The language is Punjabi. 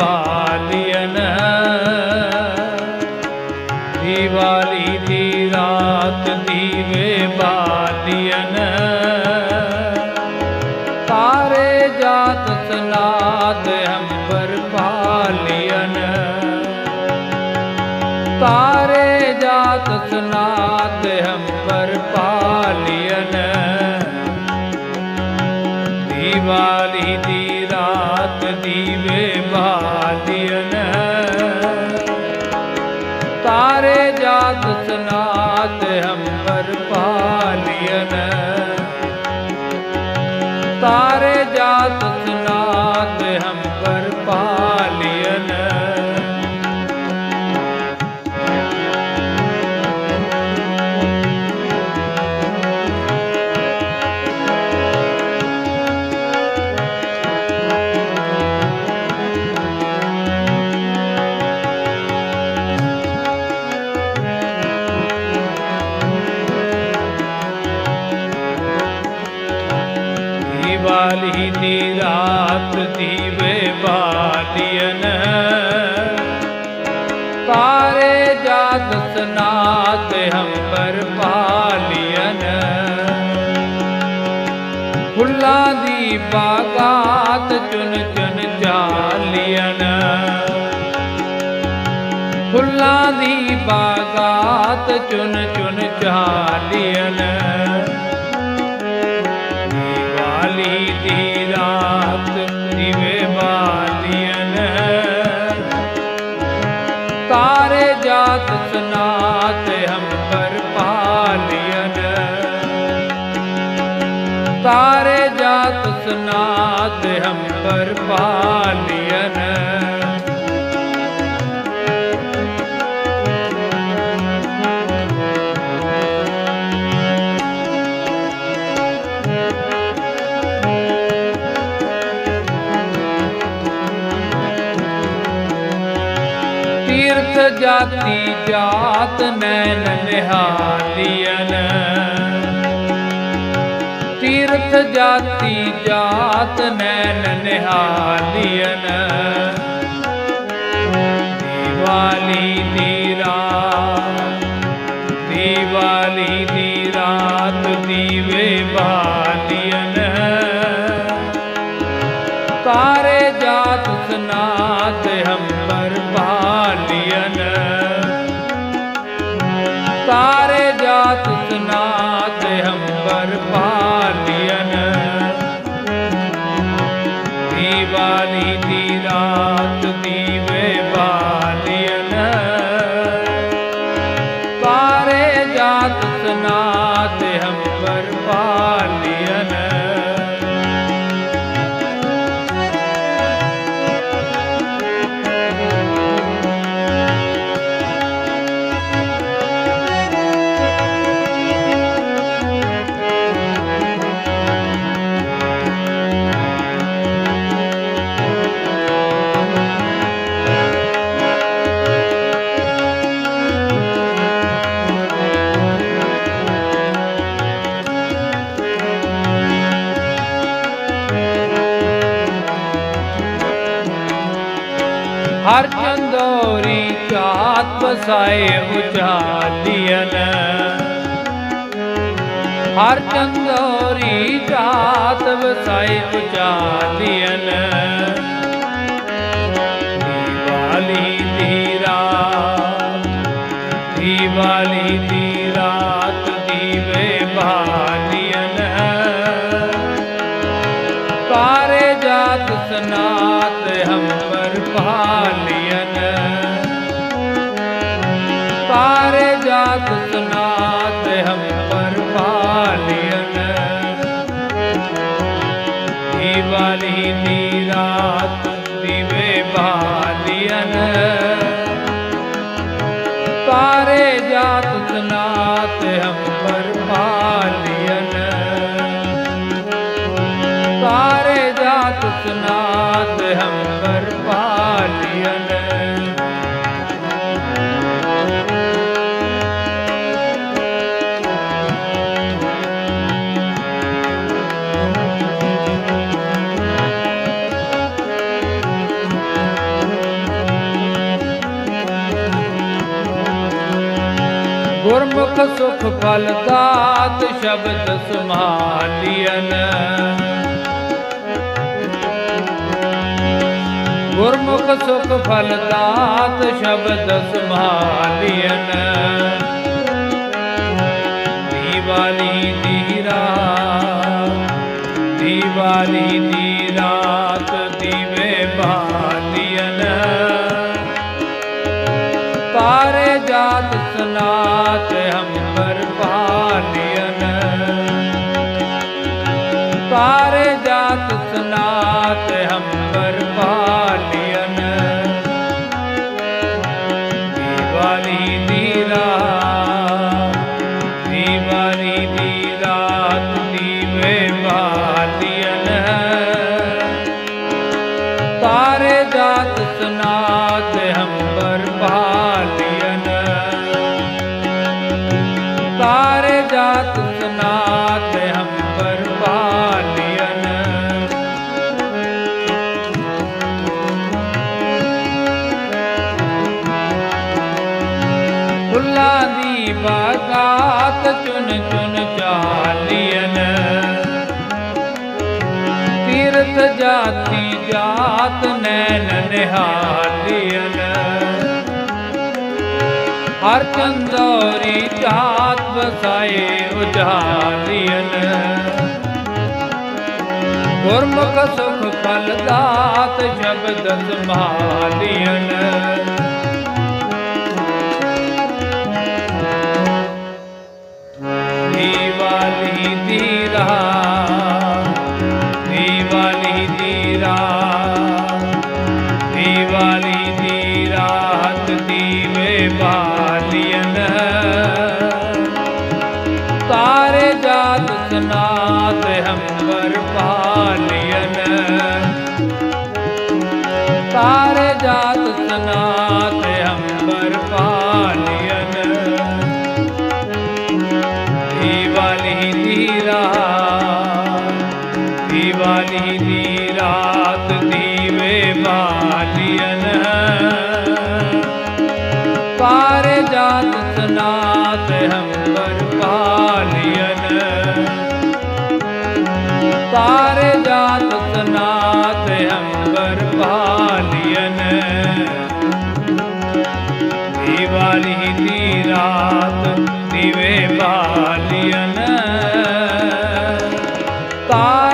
ਵਾਲੀਆਂ ਦੀਵਾਲੀ ਦੀ ਰਾਤ ਦੀਵੇ ਬਾਲੀਆਂ ਤਾਰੇ ਜਾਤ ਸਲਾਦ ਹੰਬਰ ਪਾਲੀਆਂ ਤਾਰੇ ਜਾਤ ਸਲਾਦ ਹੰਬਰ ਪਾਲੀਆਂ ਦੀਵਾਲੀ ਦੀ ਰਾਤ ਦੀਵੇ ਤਾਰੇ ਜਾਤ ਸਨਾਤ ਹੰਬਰ ਪਾਲੀਨ ਫੁੱਲਾਂ ਦੀ ਬਾਗਾਤ ਚੁਨ ਚੁਨ ਚਾਲੀਨ ਫੁੱਲਾਂ ਦੀ ਬਾਗਾਤ ਚੁਨ ਚੁਨ ਚਾਲੀਨ ਦੀਵਾਲੀ ਦੀ ਜਾਤ ਸਨਾਤ ਹੰਬਰ ਪਾਲੀਨ ਤਾਰੇ ਜਾਤ ਸਨਾਤ ਹੰਬਰ ਪਾਲੀਨ ਜਾਤੀ ਜਾਤ ਨੈਣ ਨਿਹਾਲੀਨ ਤੀਰਥ ਜਾਤੀ ਜਾਤ ਨੈਣ ਨਿਹਾਲੀਨ ਹਰ ਚੰਦੋਰੀ ਚਾਤ ਵਸਾਏ ਉਚਾਲੀਨ ਹਰ ਚੰਦੋਰੀ ਚਾਤ ਵਸਾਏ ਉਚਾਲੀਨ ਦੀਵਾਲੀ ਦੀ ਤਾਰੇ ਜਾਤ ਸਨਾਤ ਸੁਖ ਫਲ ਦਾਤ ਸ਼ਬਦ ਸਮਾਲੀਅਨ ਗੁਰਮੁਖ ਸੁਖ ਫਲ ਦਾਤ ਸ਼ਬਦ ਸਮਾਲੀਅਨ ਦੀਵਾਲੀ ਦੀ ਦੀਵਾਲੀ ਸਨਾਤ ਹੰਬਰ ਪਾਲੀਅਨ ਦੀਵਾਲੀ ਦੀ ਰਾਤ ਦੀਵਾਲੀ ਦੀ ਰਾਤ ਦੀਵੇ ਬਾਲੀਅਨ ਤਾਰੇ ਜਾਤ ਸਨਾਤ ਬਾਗਾਤ ਚੁਨ ਚੁਨ ਚਾਲੀਅਨ ਤੀਰਥ ਜਾਤੀ ਜਾਤ ਨੈਣ ਨਿਹਾਲੀਅਨ ਹਰ ਚੰਦੋਰੀ ਜਾਤ ਵਸਾਏ ਉਜਾਲੀਅਨ ਗੁਰਮੁਖ ਸੁਖ ਫਲ ਦਾਤ ਸ਼ਬਦ ਸੰਭਾਲੀਅਨ ार जातनात पालियन। पालन दी रात दिवे पालियन। पालन